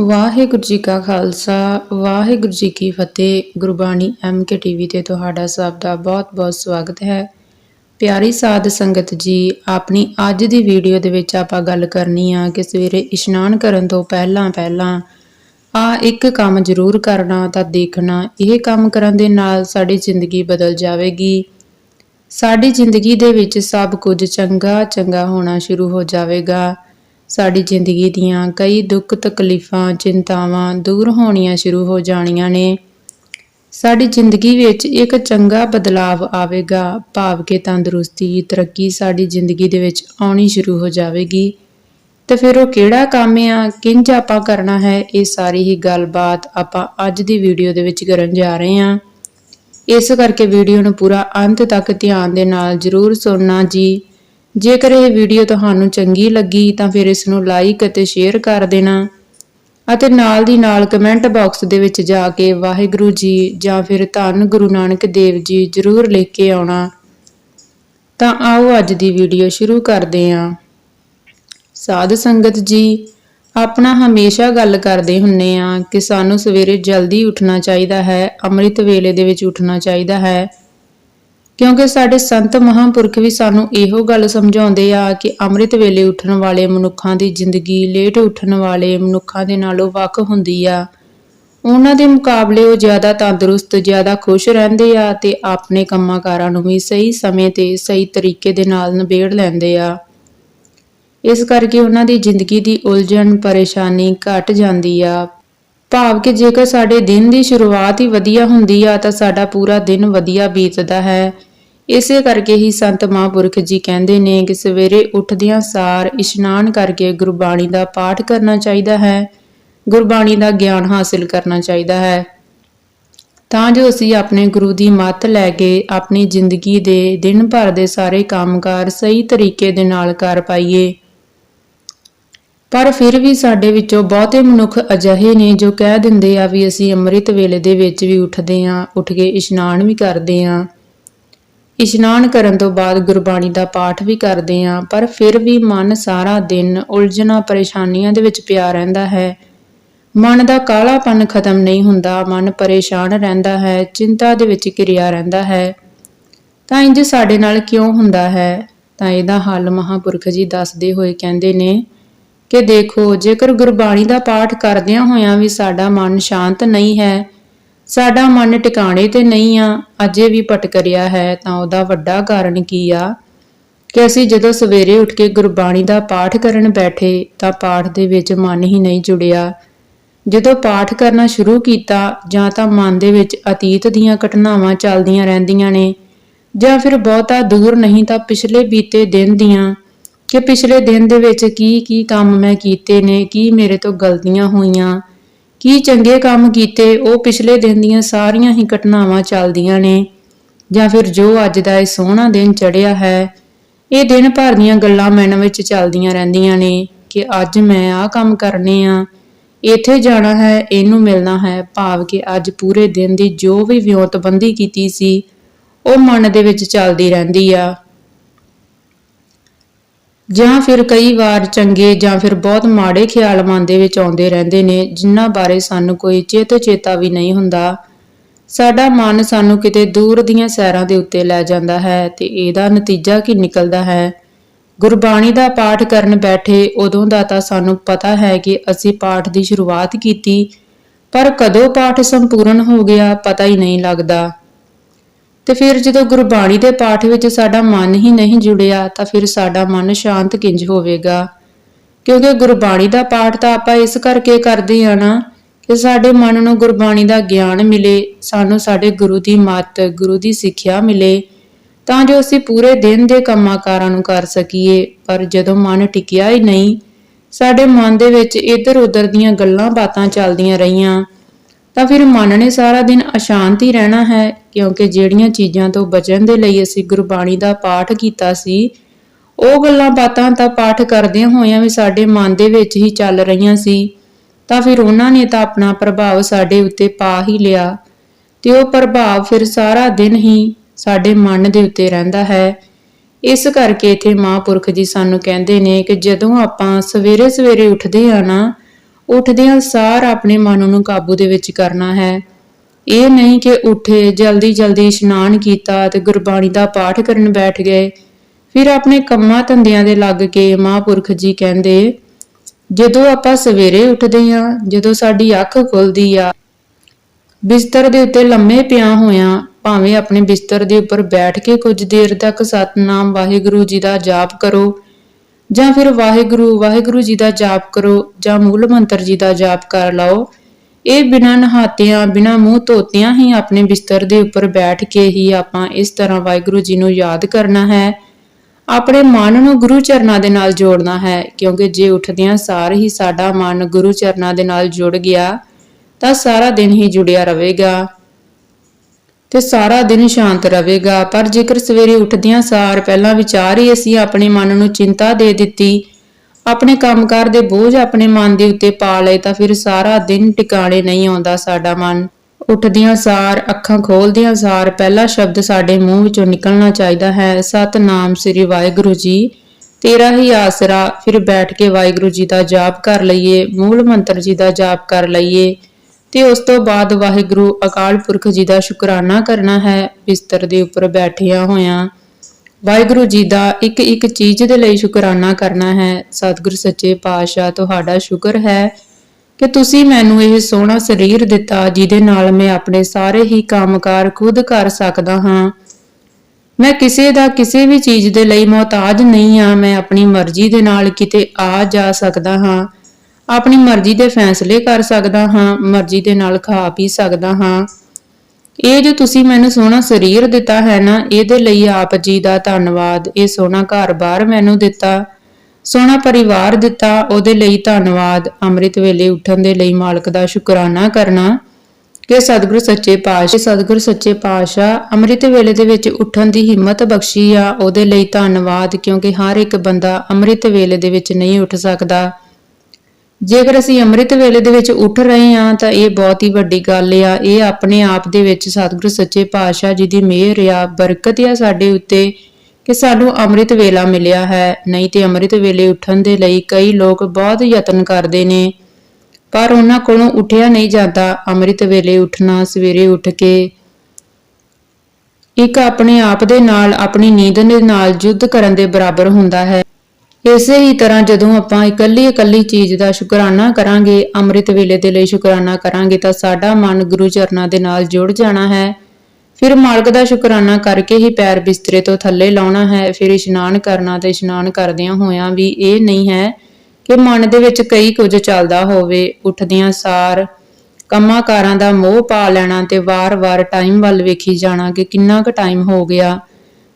ਵਾਹਿਗੁਰੂ ਜੀ ਕਾ ਖਾਲਸਾ, ਵਾਹਿਗੁਰੂ ਜੀ ਕੀ ਫਤਿਹ। Gurbani M K TV ਤੇ ਤੁਹਾਡਾ ਸਭ ਦਾ ਬਹੁਤ-ਬਹੁਤ ਸਵਾਗਤ ਹੈ। ਪਿਆਰੀ ਸਾਧ ਸੰਗਤ ਜੀ, ਆਪਣੀ ਅੱਜ ਦੀ ਵੀਡੀਓ ਦੇ ਵਿੱਚ ਆਪਾਂ ਗੱਲ ਕਰਨੀ ਆ ਕਿ ਸਵੇਰੇ ਇਸ਼ਨਾਨ ਕਰਨ ਤੋਂ ਪਹਿਲਾਂ ਪਹਿਲਾਂ ਆ ਇੱਕ ਕੰਮ ਜ਼ਰੂਰ ਕਰਨਾ ਤਾਂ ਦੇਖਣਾ। ਇਹ ਕੰਮ ਕਰਨ ਦੇ ਨਾਲ ਸਾਡੀ ਜ਼ਿੰਦਗੀ ਬਦਲ ਜਾਵੇਗੀ। ਸਾਡੀ ਜ਼ਿੰਦਗੀ ਦੇ ਵਿੱਚ ਸਭ ਕੁਝ ਚੰਗਾ ਚੰਗਾ ਹੋਣਾ ਸ਼ੁਰੂ ਹੋ ਜਾਵੇਗਾ। ਸਾਡੀ ਜ਼ਿੰਦਗੀ ਦੀਆਂ ਕਈ ਦੁੱਖ, ਤਕਲੀਫਾਂ, ਚਿੰਤਾਵਾਂ ਦੂਰ ਹੋਣੀਆਂ ਸ਼ੁਰੂ ਹੋ ਜਾਣੀਆਂ ਨੇ। ਸਾਡੀ ਜ਼ਿੰਦਗੀ ਵਿੱਚ ਇੱਕ ਚੰਗਾ ਬਦਲਾਵ ਆਵੇਗਾ। ਭਾਵ ਕਿ ਤੰਦਰੁਸਤੀ, ਤਰੱਕੀ ਸਾਡੀ ਜ਼ਿੰਦਗੀ ਦੇ ਵਿੱਚ ਆਉਣੀ ਸ਼ੁਰੂ ਹੋ ਜਾਵੇਗੀ। ਤੇ ਫਿਰ ਉਹ ਕਿਹੜਾ ਕੰਮ ਆ? ਕਿੰਜ ਆਪਾਂ ਕਰਨਾ ਹੈ? ਇਹ ਸਾਰੀ ਹੀ ਗੱਲਬਾਤ ਆਪਾਂ ਅੱਜ ਦੀ ਵੀਡੀਓ ਦੇ ਵਿੱਚ ਕਰਨ ਜਾ ਰਹੇ ਹਾਂ। ਇਸ ਕਰਕੇ ਵੀਡੀਓ ਨੂੰ ਪੂਰਾ ਅੰਤ ਤੱਕ ਧਿਆਨ ਦੇ ਨਾਲ ਜਰੂਰ ਸੁਣਨਾ ਜੀ। ਜੇਕਰ ਇਹ ਵੀਡੀਓ ਤੁਹਾਨੂੰ ਚੰਗੀ ਲੱਗੀ ਤਾਂ ਫਿਰ ਇਸ ਨੂੰ ਲਾਈਕ ਅਤੇ ਸ਼ੇਅਰ ਕਰ ਦੇਣਾ ਅਤੇ ਨਾਲ ਦੀ ਨਾਲ ਕਮੈਂਟ ਬਾਕਸ ਦੇ ਵਿੱਚ ਜਾ ਕੇ ਵਾਹਿਗੁਰੂ ਜੀ ਜਾਂ ਫਿਰ ਧੰਨ ਗੁਰੂ ਨਾਨਕ ਦੇਵ ਜੀ ਜਰੂਰ ਲਿਖ ਕੇ ਆਉਣਾ। ਤਾਂ ਆਓ ਅੱਜ ਦੀ ਵੀਡੀਓ ਸ਼ੁਰੂ ਕਰਦੇ ਹਾਂ। ਸਾਧ ਸੰਗਤ ਜੀ, ਆਪਣਾ ਹਮੇਸ਼ਾ ਗੱਲ ਕਰਦੇ ਹੁੰਨੇ ਆ ਕਿ ਸਾਨੂੰ ਸਵੇਰੇ ਜਲਦੀ ਉੱਠਣਾ ਚਾਹੀਦਾ ਹੈ, ਅੰਮ੍ਰਿਤ ਵੇਲੇ ਦੇ ਵਿੱਚ ਉੱਠਣਾ ਚਾਹੀਦਾ ਹੈ। ਕਿਉਂਕਿ ਸਾਡੇ ਸੰਤ ਮਹਾਂਪੁਰਖ ਵੀ ਸਾਨੂੰ ਇਹੋ ਗੱਲ ਸਮਝਾਉਂਦੇ ਆ ਕਿ ਅੰਮ੍ਰਿਤ ਵੇਲੇ ਉੱਠਣ ਵਾਲੇ ਮਨੁੱਖਾਂ ਦੀ ਜ਼ਿੰਦਗੀ, ਲੇਟ ਉੱਠਣ ਵਾਲੇ ਮਨੁੱਖਾਂ ਦੇ ਨਾਲੋਂ ਵੱਖ ਹੁੰਦੀ ਆ। ਉਹਨਾਂ ਦੇ ਮੁਕਾਬਲੇ ਉਹ ਜ਼ਿਆਦਾ ਤੰਦਰੁਸਤ, ਜ਼ਿਆਦਾ ਖੁਸ਼ ਰਹਿੰਦੇ ਆ ਤੇ ਆਪਣੇ ਕੰਮਾਂਕਾਰਾਂ ਨੂੰ ਵੀ ਸਹੀ ਸਮੇਂ ਤੇ ਸਹੀ ਤਰੀਕੇ ਦੇ ਨਾਲ ਨਿਬੇੜ ਲੈਂਦੇ ਆ। ਇਸ ਕਰਕੇ ਉਹਨਾਂ ਦੀ ਜ਼ਿੰਦਗੀ ਦੀ ਉਲਝਣ, ਪਰੇਸ਼ਾਨੀ ਘਟ ਜਾਂਦੀ ਆ। ਭਾਵ ਕਿ ਜੇਕਰ ਸਾਡੇ ਦਿਨ ਦੀ ਸ਼ੁਰੂਆਤ ਹੀ ਵਧੀਆ ਹੁੰਦੀ ਆ ਤਾਂ ਸਾਡਾ ਪੂਰਾ ਦਿਨ ਵਧੀਆ ਬੀਤਦਾ ਹੈ। ਇਸੇ ਕਰਕੇ ਹੀ ਸੰਤ ਮਹਾਂਪੁਰਖ ਜੀ ਕਹਿੰਦੇ ਨੇ ਕਿ ਸਵੇਰੇ ਉੱਠਦਿਆਂ ਸਾਰ ਇਸ਼ਨਾਨ ਕਰਕੇ ਗੁਰਬਾਣੀ ਦਾ ਪਾਠ ਕਰਨਾ ਚਾਹੀਦਾ ਹੈ, ਗੁਰਬਾਣੀ ਦਾ ਗਿਆਨ ਹਾਸਿਲ ਕਰਨਾ ਚਾਹੀਦਾ ਹੈ। ਤਾਂ ਜੋ ਅਸੀਂ ਆਪਣੇ ਗੁਰੂ ਦੀ ਮੱਤ ਲੈ ਕੇ ਆਪਣੀ ਜ਼ਿੰਦਗੀ ਦੇ ਦਿਨ ਭਰ ਦੇ ਸਾਰੇ ਕੰਮਕਾਰ ਸਹੀ ਤਰੀਕੇ ਦੇ ਨਾਲ ਕਰ ਪਾਈਏ। ਪਰ ਫਿਰ ਵੀ ਸਾਡੇ ਵਿੱਚੋਂ ਬਹੁਤੇ ਮਨੁੱਖ ਅਜਿਹੇ ਨੇ ਜੋ ਕਹਿ ਦਿੰਦੇ ਆ ਵੀ ਅਸੀਂ ਅੰਮ੍ਰਿਤ ਵੇਲੇ ਦੇ ਵਿੱਚ ਵੀ ਉੱਠਦੇ ਆਂ ਉੱਠ ਕੇ ਇਸ਼ਨਾਨ ਵੀ ਕਰਦੇ ਆਂ ਇਸ਼ਨਾਨ ਕਰਨ ਤੋਂ ਬਾਅਦ ਗੁਰਬਾਣੀ ਦਾ ਪਾਠ ਵੀ ਕਰਦੇ ਆਂ ਪਰ ਫਿਰ ਵੀ ਮਨ ਸਾਰਾ ਦਿਨ ਉਲਝਣਾ ਪਰੇਸ਼ਾਨੀਆਂ ਦੇ ਵਿੱਚ ਪਿਆ ਰਹਿੰਦਾ ਹੈ। ਮਨ ਦਾ ਕਾਲਾਪਨ ਖਤਮ ਨਹੀਂ ਹੁੰਦਾ, ਮਨ ਪਰੇਸ਼ਾਨ ਰਹਿੰਦਾ ਹੈ, ਚਿੰਤਾ ਦੇ ਵਿੱਚ ਘਿਰਿਆ ਰਹਿੰਦਾ ਹੈ। ਤਾਂ ਇੰਜ ਸਾਡੇ ਨਾਲ ਕਿਉਂ ਹੁੰਦਾ ਹੈ? ਤਾਂ ਇਹਦਾ ਹੱਲ ਮਹਾਪੁਰਖ ਜੀ ਦੱਸਦੇ ਹੋਏ ਕਹਿੰਦੇ ਨੇ ਕਿ ਦੇਖੋ, ਜੇਕਰ ਗੁਰਬਾਣੀ ਦਾ ਪਾਠ ਕਰਦਿਆਂ ਹੋਇਆਂ ਵੀ ਸਾਡਾ ਮਨ ਸ਼ਾਂਤ ਨਹੀਂ ਹੈ ਸਾਡਾ ਮਨ ਟਿਕਾਣੇ ਤੇ ਨਹੀਂ ਆ, ਅਜੇ ਵੀ ਭਟਕ ਰਿਹਾ ਹੈ, ਤਾਂ ਉਹਦਾ ਵੱਡਾ ਕਾਰਨ ਕੀ ਆ? ਕਿ ਅਸੀਂ ਜਦੋਂ ਸਵੇਰੇ ਉੱਠ ਕੇ ਗੁਰਬਾਣੀ ਦਾ ਪਾਠ ਕਰਨ ਬੈਠੇ, ਤਾਂ ਪਾਠ ਦੇ ਵਿੱਚ ਮਨ ਹੀ ਨਹੀਂ ਜੁੜਿਆ। ਜਦੋਂ ਪਾਠ ਕਰਨਾ ਸ਼ੁਰੂ ਕੀਤਾ, ਜਾਂ ਤਾਂ ਮਨ ਦੇ ਵਿੱਚ ਅਤੀਤ ਦੀਆਂ ਘਟਨਾਵਾਂ ਚੱਲਦੀਆਂ ਰਹਿੰਦੀਆਂ ਨੇ, ਜਾਂ ਫਿਰ ਬਹੁਤਾ ਦੂਰ ਨਹੀਂ ਤਾਂ ਪਿਛਲੇ ਬੀਤੇ ਦਿਨ ਦੀਆਂ, ਕਿ ਪਿਛਲੇ ਦਿਨ ਦੇ ਵਿੱਚ ਕੀ ਕੀ ਕੰਮ ਮੈਂ ਕੀਤੇ ਨੇ, ਕੀ ਮੇਰੇ ਤੋਂ ਗਲਤੀਆਂ ਹੋਈਆਂ ਕੀ ਚੰਗੇ ਕੰਮ ਕੀਤੇ, ਉਹ ਪਿਛਲੇ ਦਿਨ ਦੀਆਂ ਸਾਰੀਆਂ ਹੀ ਘਟਨਾਵਾਂ ਚੱਲਦੀਆਂ ਨੇ। ਜਾਂ ਫਿਰ ਜੋ ਅੱਜ ਦਾ ਇਹ ਸੋਹਣਾ ਦਿਨ ਚੜਿਆ ਹੈ, ਇਹ ਦਿਨ ਭਰ ਦੀਆਂ ਗੱਲਾਂ ਮਨ ਵਿੱਚ ਚੱਲਦੀਆਂ ਰਹਿੰਦੀਆਂ ਨੇ ਕਿ ਅੱਜ ਮੈਂ ਆਹ ਕੰਮ ਕਰਨੇ ਆ, ਇੱਥੇ ਜਾਣਾ ਹੈ, ਇਹਨੂੰ ਮਿਲਣਾ ਹੈ, ਭਾਵ ਕਿ ਅੱਜ ਪੂਰੇ ਦਿਨ ਦੀ ਜੋ ਵੀ ਵਿਉਂਤਬੰਦੀ ਕੀਤੀ ਸੀ, ਉਹ ਮਨ ਦੇ ਵਿੱਚ ਚੱਲਦੀ ਰਹਿੰਦੀ ਆ। ਜਾਂ ਫਿਰ ਕਈ ਵਾਰ ਚੰਗੇ ਜਾਂ ਫਿਰ ਬਹੁਤ ਮਾੜੇ ਖਿਆਲ ਮਨ ਦੇ ਵਿੱਚ ਆਉਂਦੇ ਰਹਿੰਦੇ ਨੇ, ਜਿਨ੍ਹਾਂ ਬਾਰੇ ਸਾਨੂੰ ਕੋਈ ਚੇਤ ਚੇਤਾ ਵੀ ਨਹੀਂ ਹੁੰਦਾ। ਸਾਡਾ ਮਨ ਸਾਨੂੰ ਕਿਤੇ ਦੂਰ ਦੀਆਂ ਸੈਰਾਂ ਦੇ ਉੱਤੇ ਲੈ ਜਾਂਦਾ ਹੈ ਤੇ ਇਹਦਾ ਨਤੀਜਾ ਕੀ ਨਿਕਲਦਾ ਹੈ? ਗੁਰਬਾਣੀ ਦਾ ਪਾਠ ਕਰਨ ਬੈਠੇ ਉਦੋਂ ਦਾ ਤਾਂ ਸਾਨੂੰ ਪਤਾ ਹੈ ਕਿ ਅਸੀਂ ਪਾਠ ਦੀ ਸ਼ੁਰੂਆਤ ਕੀਤੀ, ਪਰ ਕਦੋਂ ਪਾਠ ਸੰਪੂਰਨ ਹੋ ਗਿਆ ਪਤਾ ਹੀ ਨਹੀਂ ਲੱਗਦਾ। ਤੇ ਫਿਰ ਜਦੋਂ ਗੁਰਬਾਣੀ ਦੇ ਪਾਠ ਵਿੱਚ ਸਾਡਾ ਮਨ ਹੀ ਨਹੀਂ ਜੁੜਿਆ, ਤਾਂ ਫਿਰ ਸਾਡਾ ਮਨ ਸ਼ਾਂਤ ਕਿੰਜ ਹੋਵੇਗਾ? ਕਿਉਂਕਿ ਗੁਰਬਾਣੀ ਦਾ ਪਾਠ ਤਾਂ ਆਪਾਂ ਇਸ ਕਰਕੇ ਕਰਦੇ ਆ ਨਾ ਕਿ ਸਾਡੇ ਮਨ ਨੂੰ ਗੁਰਬਾਣੀ ਦਾ ਗਿਆਨ ਮਿਲੇ, ਸਾਨੂੰ ਸਾਡੇ ਗੁਰੂ ਦੀ ਮੱਤ, ਗੁਰੂ ਦੀ ਸਿੱਖਿਆ ਮਿਲੇ, ਤਾਂ ਜੋ ਅਸੀਂ ਪੂਰੇ ਦਿਨ ਦੇ ਕੰਮਾਂ-ਕਾਰਾਂ ਨੂੰ ਕਰ ਸਕੀਏ। ਪਰ ਜਦੋਂ ਮਨ ਟਿਕਿਆ ਹੀ ਨਹੀਂ, ਸਾਡੇ ਮਨ ਦੇ ਵਿੱਚ ਇੱਧਰ-ਉੱਧਰ ਦੀਆਂ ਗੱਲਾਂ ਬਾਤਾਂ ਚੱਲਦੀਆਂ ਰਹੀਆਂ ਤਾਂ ਫਿਰ ਮਨ ਨੇ ਸਾਰਾ ਦਿਨ ਅਸ਼ਾਂਤੀ ਰਹਿਣਾ ਹੈ, ਕਿਉਂਕਿ ਜਿਹੜੀਆਂ ਚੀਜ਼ਾਂ ਤੋਂ ਬਚਣ ਦੇ ਲਈ ਅਸੀਂ ਗੁਰਬਾਣੀ ਦਾ ਪਾਠ ਕੀਤਾ ਸੀ, ਉਹ ਗੱਲਾਂ ਬਾਤਾਂ ਤਾਂ ਪਾਠ ਕਰਦੇ ਹੋਇਆਂ ਵੀ ਸਾਡੇ ਮਨ ਦੇ ਵਿੱਚ ਹੀ ਚੱਲ ਰਹੀਆਂ ਸੀ। ਤਾਂ ਫਿਰ ਉਹਨਾਂ ਨੇ ਤਾਂ ਆਪਣਾ ਪ੍ਰਭਾਵ ਸਾਡੇ ਉੱਤੇ ਪਾ ਹੀ ਲਿਆ ਤੇ ਉਹ ਪ੍ਰਭਾਵ ਫਿਰ ਸਾਰਾ ਦਿਨ ਹੀ ਸਾਡੇ ਮਨ ਦੇ ਉੱਤੇ ਰਹਿੰਦਾ ਹੈ। ਇਸ ਕਰਕੇ ਇਥੇ ਮਹਾਂਪੁਰਖ ਜੀ ਸਾਨੂੰ ਕਹਿੰਦੇ ਨੇ ਕਿ ਜਦੋਂ ਆਪਾਂ ਸਵੇਰੇ ਸਵੇਰੇ ਉੱਠਦੇ ਆ ਨਾ ਉੱਠਦਿਆਂ ਸਾਰ ਆਪਣੇ ਮਨ ਨੂੰ ਕਾਬੂ ਦੇ ਵਿੱਚ ਕਰਨਾ ਹੈ। ਇਹ ਨਹੀਂ ਕਿ ਉੱਠੇ ਜਲਦੀ ਜਲਦੀ ਇਸ਼ਨਾਨ ਕੀਤਾ ਤੇ ਗੁਰਬਾਣੀ ਦਾ ਪਾਠ ਕਰਨ ਬੈਠ ਗਏ। ਫਿਰ ਆਪਣੇ ਕੰਮਾਂ ਧੰਦਿਆਂ ਦੇ ਲੱਗ ਕੇ ਮਹਾਂਪੁਰਖ ਜੀ ਕਹਿੰਦੇ, ਜਦੋਂ ਆਪਾਂ ਸਵੇਰੇ ਉੱਠਦੇ ਹਾਂ, ਜਦੋਂ ਸਾਡੀ ਅੱਖ ਖੁੱਲਦੀ ਆ, ਬਿਸਤਰ ਦੇ ਉੱਤੇ ਲੰਮੇ ਪਿਆ ਹੋਇਆ, ਭਾਵੇਂ ਆਪਣੇ ਬਿਸਤਰ ਦੇ ਉੱਪਰ ਬੈਠ ਕੇ ਕੁਝ ਦੇਰ ਤੱਕ ਸਤਨਾਮ ਵਾਹਿਗੁਰੂ ਜੀ ਦਾ ਜਾਪ ਕਰੋ ਜਾਂ ਫਿਰ ਵਾਹਿਗੁਰੂ ਵਾਹਿਗੁਰੂ ਜੀ ਦਾ ਜਾਪ ਕਰੋ ਜਾਂ ਮੂਲ ਮੰਤਰ ਜੀ ਦਾ ਜਾਪ ਕਰ ਲਓ। ਇਹ ਬਿਨਾਂ ਨਹਾਤਿਆਂ, ਬਿਨਾਂ ਮੂੰਹ ਧੋਤਿਆਂ ਹੀ ਆਪਣੇ ਬਿਸਤਰ ਦੇ ਉੱਪਰ ਬੈਠ ਕੇ ਹੀ ਆਪਾਂ ਇਸ ਤਰ੍ਹਾਂ ਵਾਹਿਗੁਰੂ ਜੀ ਨੂੰ ਯਾਦ ਕਰਨਾ ਹੈ। ਆਪਣੇ ਮਨ ਨੂੰ ਗੁਰੂ ਚਰਨਾਂ ਦੇ ਨਾਲ ਜੋੜਨਾ ਹੈ, ਕਿਉਂਕਿ ਜੇ ਉੱਠਦਿਆਂ ਸਾਰ ਹੀ ਸਾਡਾ ਮਨ ਗੁਰੂ ਚਰਨਾਂ ਦੇ ਨਾਲ ਜੁੜ ਗਿਆ, ਤਾਂ ਸਾਰਾ ਦਿਨ ਹੀ ਜੁੜਿਆ ਰਹੇਗਾ। ਤੇ ਸਾਰਾ ਦਿਨ ਸ਼ਾਂਤ ਰਹੇਗਾ। ਪਰ ਜੇਕਰ ਸਵੇਰੇ ਉੱਠਦਿਆਂ ਸਾਰ ਪਹਿਲਾਂ ਵਿਚਾਰ ਹੀ ਅਸੀਂ ਆਪਣੇ ਮਨ ਨੂੰ ਚਿੰਤਾ ਦੇ ਦਿੱਤੀ, ਆਪਣੇ ਕੰਮਕਾਰ ਦੇ ਬੋਝ ਆਪਣੇ ਮਨ ਦੇ ਉੱਤੇ ਪਾ ਲਏ, ਤਾਂ ਫਿਰ ਸਾਰਾ ਦਿਨ ਟਿਕਾਣੇ ਨਹੀਂ ਆਉਂਦਾ ਸਾਡਾ ਮਨ। ਉੱਠਦਿਆਂ ਸਾਰ, ਅੱਖਾਂ ਖੋਲਦਿਆਂ ਸਾਰ, ਪਹਿਲਾ ਸ਼ਬਦ ਸਾਡੇ ਮੂੰਹ ਵਿੱਚੋਂ ਨਿਕਲਣਾ ਚਾਹੀਦਾ ਹੈ, ਸਤਨਾਮ ਸ੍ਰੀ ਵਾਹਿਗੁਰੂ ਜੀ। ਤੇਰਾ ਹੀ ਆਸਰਾ, ਫਿਰ ਬੈਠ ਕੇ ਵਾਹਿਗੁਰੂ ਜੀ ਦਾ ਜਾਪ ਕਰ ਲਈਏ, ਮੂਲ ਮੰਤਰ ਜੀ ਦਾ ਜਾਪ ਕਰ ਲਈਏ। ਤੇ ਉਸ ਤੋਂ ਬਾਅਦ ਵਾਹਿਗੁਰੂ ਅਕਾਲ ਪੁਰਖ ਜੀ ਦਾ ਸ਼ੁਕਰਾਨਾ ਕਰਨਾ ਹੈ, ਬਿਸਤਰ ਦੇ ਉੱਪਰ ਬੈਠਿਆ ਹੋਇਆਂ। ਵਾਹਿਗੁਰੂ ਜੀ ਦਾ ਇੱਕ ਇੱਕ ਚੀਜ਼ ਦੇ ਲਈ ਸ਼ੁਕਰਾਨਾ ਕਰਨਾ ਹੈ। ਸਤਿਗੁਰ ਸੱਚੇ ਪਾਤਸ਼ਾਹ, ਤੁਹਾਡਾ ਸ਼ੁਕਰ ਹੈ ਕਿ ਤੁਸੀਂ ਮੈਨੂੰ ਇਹ ਸੋਹਣਾ ਸਰੀਰ ਦਿੱਤਾ, ਜਿਹਦੇ ਨਾਲ ਮੈਂ ਆਪਣੇ ਸਾਰੇ ਹੀ ਕੰਮਕਾਰ ਖੁਦ ਕਰ ਸਕਦਾ ਹਾਂ। ਮੈਂ ਕਿਸੇ ਦਾ ਕਿਸੇ ਵੀ ਚੀਜ਼ ਦੇ ਲਈ ਮੁਹਤਾਜ ਨਹੀਂ ਹਾਂ, ਮੈਂ ਆਪਣੀ ਮਰਜ਼ੀ ਦੇ ਨਾਲ ਕਿਤੇ ਆ ਜਾ ਸਕਦਾ ਹਾਂ। ਆਪਣੀ ਮਰਜ਼ੀ ਦੇ ਫੈਸਲੇ ਕਰ ਸਕਦਾ ਹਾਂ, ਮਰਜ਼ੀ ਦੇ ਨਾਲ ਖਾ ਪੀ ਸਕਦਾ ਹਾਂ। ਇਹ ਜੋ ਤੁਸੀਂ ਮੈਨੂੰ ਸੋਹਣਾ ਸਰੀਰ ਦਿੱਤਾ ਹੈ ਨਾ, ਇਹਦੇ ਲਈ ਆਪ ਜੀ ਦਾ ਧੰਨਵਾਦ। ਇਹ ਸੋਹਣਾ ਘਰ-ਬਾਰ ਮੈਨੂੰ ਦਿੱਤਾ, ਸੋਹਣਾ ਪਰਿਵਾਰ ਦਿੱਤਾ, ਉਹਦੇ ਲਈ ਧੰਨਵਾਦ। ਅੰਮ੍ਰਿਤ ਵੇਲੇ ਉੱਠਣ ਦੇ ਲਈ ਮਾਲਕ ਦਾ ਸ਼ੁਕਰਾਨਾ ਕਰਨਾ ਕਿ ਸਤਿਗੁਰ ਸੱਚੇ ਪਾਤਸ਼ਾਹ, ਸਤਿਗੁਰ ਸੱਚੇ ਪਾਤਸ਼ਾਹ ਅੰਮ੍ਰਿਤ ਵੇਲੇ ਦੇ ਵਿੱਚ ਉੱਠਣ ਦੀ ਹਿੰਮਤ ਬਖਸ਼ੀ ਆ, ਉਹਦੇ ਲਈ ਧੰਨਵਾਦ, ਕਿਉਂਕਿ ਹਰ ਇੱਕ ਬੰਦਾ ਅੰਮ੍ਰਿਤ ਵੇਲੇ ਦੇ ਵਿੱਚ ਨਹੀਂ ਉੱਠ ਸਕਦਾ। ਜੇਕਰ ਅਸੀਂ ਅੰਮ੍ਰਿਤ ਵੇਲੇ ਦੇ ਵਿੱਚ ਉੱਠ ਰਹੇ ਹਾਂ, ਤਾਂ ਇਹ ਬਹੁਤ ਹੀ ਵੱਡੀ ਗੱਲ ਆ। ਇਹ ਆਪਣੇ ਆਪ ਦੇ ਵਿੱਚ ਸਤਿਗੁਰੂ ਸੱਚੇ ਪਾਤਸ਼ਾਹ ਜੀ ਦੀ ਮਿਹਰ ਆ, ਬਰਕਤ ਆ ਸਾਡੇ ਉੱਤੇ ਕਿ ਸਾਨੂੰ ਅੰਮ੍ਰਿਤ ਵੇਲਾ ਮਿਲਿਆ ਹੈ। ਨਹੀਂ ਤੇ ਅੰਮ੍ਰਿਤ ਵੇਲੇ ਉੱਠਣ ਦੇ ਲਈ ਕਈ ਲੋਕ ਬਹੁਤ ਯਤਨ ਕਰਦੇ ਨੇ, ਪਰ ਉਹਨਾਂ ਕੋਲੋਂ ਉੱਠਿਆ ਨਹੀਂ ਜਾਂਦਾ। ਅੰਮ੍ਰਿਤ ਵੇਲੇ ਉੱਠਣਾ, ਸਵੇਰੇ ਉੱਠ ਕੇ ਇੱਕ ਆਪਣੇ ਆਪ ਦੇ ਨਾਲ, ਆਪਣੀ ਨੀਂਦ ਦੇ ਨਾਲ ਯੁੱਧ ਕਰਨ ਦੇ ਬਰਾਬਰ ਹੁੰਦਾ ਹੈ। ਇਸੇ ਹੀ ਤਰ੍ਹਾਂ ਜਦੋਂ ਆਪਾਂ ਇਕੱਲੀ ਇਕੱਲੀ ਚੀਜ਼ ਦਾ ਸ਼ੁਕਰਾਨਾ ਕਰਾਂਗੇ, ਅੰਮ੍ਰਿਤ ਵੇਲੇ ਦੇ ਲਈ ਸ਼ੁਕਰਾਨਾ ਕਰਾਂਗੇ, ਤਾਂ ਸਾਡਾ ਮਨ ਗੁਰੂ ਚਰਨਾਂ ਦੇ ਨਾਲ ਜੁੜ ਜਾਣਾ ਹੈ। ਫਿਰ ਮਾਲਕ ਦਾ ਸ਼ੁਕਰਾਨਾ ਕਰਕੇ ਹੀ ਪੈਰ ਬਿਸਤਰੇ ਤੋਂ ਥੱਲੇ ਲਾਉਣਾ ਹੈ। ਫਿਰ ਇਸ਼ਨਾਨ ਕਰਨਾ ਤੇ ਇਸ਼ਨਾਨ ਕਰਦਿਆਂ ਹੋਇਆਂ ਵੀ ਇਹ ਨਹੀਂ ਹੈ ਕਿ ਮਨ ਦੇ ਵਿੱਚ ਕਈ ਕੁਝ ਚੱਲਦਾ ਹੋਵੇ। ਉੱਠਦਿਆਂ ਸਾਰ ਕੰਮਾਂ ਕਾਰਾਂ ਦਾ ਮੋਹ ਪਾ ਲੈਣਾ ਤੇ ਵਾਰ-ਵਾਰ ਟਾਈਮ ਵੱਲ ਵੇਖੀ ਜਾਣਾ ਕਿ ਕਿੰਨਾ ਕੁ ਟਾਈਮ ਹੋ ਗਿਆ।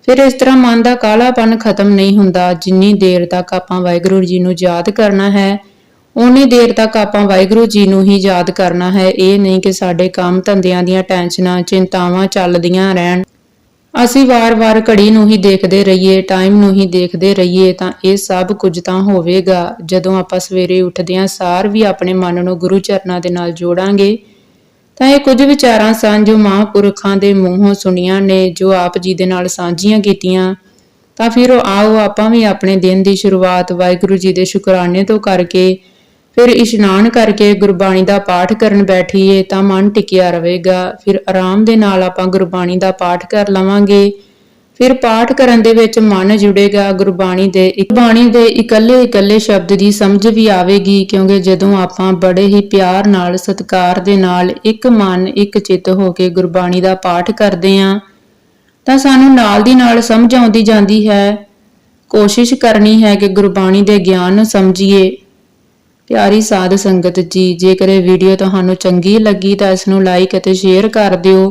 ਫਿਰ ਇਸ ਤਰ੍ਹਾਂ ਮਨ ਦਾ ਕਾਲਾਪਨ ਖਤਮ ਨਹੀਂ ਹੁੰਦਾ। ਜਿੰਨੀ ਦੇਰ ਤੱਕ ਆਪਾਂ ਵਾਹਿਗੁਰੂ ਜੀ ਨੂੰ ਯਾਦ ਕਰਨਾ ਹੈ ਉਨੀ ਦੇਰ ਤੱਕ ਆਪਾਂ ਵਾਹਿਗੁਰੂ ਜੀ ਨੂੰ ਹੀ ਯਾਦ ਕਰਨਾ ਹੈ। ਇਹ ਨਹੀਂ ਕਿ ਸਾਡੇ ਕੰਮ ਧੰਦਿਆਂ ਦੀਆਂ ਟੈਨਸ਼ਨਾਂ, ਚਿੰਤਾਵਾਂ ਚੱਲਦੀਆਂ ਰਹਿਣ। ਅਸੀਂ ਵਾਰ-ਵਾਰ ਘੜੀ ਨੂੰ ਹੀ ਦੇਖਦੇ ਰਹੀਏ, ਟਾਈਮ ਨੂੰ ਹੀ ਦੇਖਦੇ ਰਹੀਏ, ਤਾਂ ਇਹ ਸਭ ਕੁਝ ਤਾਂ ਹੋਵੇਗਾ। ਜਦੋਂ ਆਪਾਂ ਸਵੇਰੇ ਉੱਠਦਿਆਂ ਸਾਰ ਵੀ ਆਪਣੇ ਮਨ ਨੂੰ ਗੁਰੂ ਚਰਨਾਂ ਦੇ ਨਾਲ ਜੋੜਾਂਗੇ ਤਾਂ ਇਹ ਕੁਝ ਵਿਚਾਰਾਂ ਸਨ ਜੋ ਮਹਾਂਪੁਰਖਾਂ ਦੇ ਮੂੰਹੋਂ ਸੁਣੀਆਂ ਨੇ, ਜੋ ਆਪ ਜੀ ਦੇ ਨਾਲ ਸਾਂਝੀਆਂ ਕੀਤੀਆਂ। ਤਾਂ ਫਿਰ ਆਓ, ਆਪਾਂ ਵੀ ਆਪਣੇ ਦਿਨ ਦੀ ਸ਼ੁਰੂਆਤ ਵਾਹਿਗੁਰੂ ਜੀ ਦੇ ਸ਼ੁਕਰਾਨੇ ਤੋਂ ਕਰਕੇ, ਫਿਰ ਇਸ਼ਨਾਨ ਕਰਕੇ ਗੁਰਬਾਣੀ ਦਾ ਪਾਠ ਕਰਨ ਬੈਠੀਏ ਤਾਂ ਮਨ ਟਿਕਿਆ ਰਹੇਗਾ। ਫਿਰ ਆਰਾਮ ਦੇ ਨਾਲ ਆਪਾਂ ਗੁਰਬਾਣੀ ਦਾ ਪਾਠ ਕਰ ਲਵਾਂਗੇ। ਫਿਰ ਪਾਠ ਕਰਨ ਦੇ ਵਿੱਚ ਮਨ ਜੁੜੇਗਾ, ਗੁਰਬਾਣੀ ਦੇ ਇੱਕ ਬਾਣੀ ਦੇ ਇਕੱਲੇ ਇਕੱਲੇ ਸ਼ਬਦ ਦੀ ਸਮਝ ਵੀ ਆਵੇਗੀ, ਕਿਉਂਕਿ ਜਦੋਂ ਆਪਾਂ ਬੜੇ ਹੀ ਪਿਆਰ ਨਾਲ, ਸਤਿਕਾਰ ਦੇ ਨਾਲ ਇੱਕ ਮਨ, ਇੱਕ ਚਿੱਤ ਹੋ ਕੇ ਗੁਰਬਾਣੀ ਦਾ ਪਾਠ ਕਰਦੇ ਆਂ, ਤਾਂ ਸਾਨੂੰ ਨਾਲ ਦੀ ਨਾਲ ਸਮਝ ਆਉਂਦੀ ਜਾਂਦੀ ਹੈ। ਕੋਸ਼ਿਸ਼ ਕਰਨੀ ਹੈ ਕਿ ਗੁਰਬਾਣੀ ਦੇ ਗਿਆਨ ਨੂੰ ਸਮਝੀਏ। ਪਿਆਰੀ ਸਾਧ ਸੰਗਤ ਜੀ, ਜੇਕਰ ਇਹ ਵੀਡੀਓ ਤੁਹਾਨੂੰ ਚੰਗੀ ਲੱਗੀ ਤਾਂ ਇਸ ਨੂੰ ਲਾਈਕ ਅਤੇ ਸ਼ੇਅਰ ਕਰ ਦਿਓ।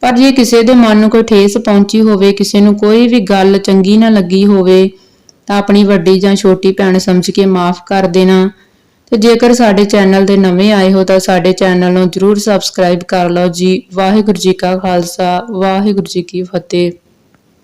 ਪਰ ਜੇ ਕਿਸੇ ਦੇ ਮਨ ਨੂੰ ਕੋਈ ਠੇਸ ਪਹੁੰਚੀ ਹੋਵੇ, ਕਿਸੇ ਨੂੰ ਕੋਈ ਵੀ ਗੱਲ ਚੰਗੀ ਨਾ ਲੱਗੀ ਹੋਵੇ, ਤਾਂ ਆਪਣੀ ਵੱਡੀ ਜਾਂ ਛੋਟੀ ਭੈਣ ਸਮਝ ਕੇ ਮਾਫ ਕਰ ਦੇਣਾ। ਤੇ ਜੇਕਰ ਸਾਡੇ ਚੈਨਲ ਦੇ ਨਵੇਂ ਆਏ ਹੋ, ਤਾਂ ਸਾਡੇ ਚੈਨਲ ਨੂੰ ਜਰੂਰ ਸਬਸਕ੍ਰਾਈਬ ਕਰ ਲਓ ਜੀ। ਵਾਹਿਗੁਰੂ ਜੀ ਕਾ ਖਾਲਸਾ, ਵਾਹਿਗੁਰੂ ਜੀ ਕੀ ਫਤਿਹ।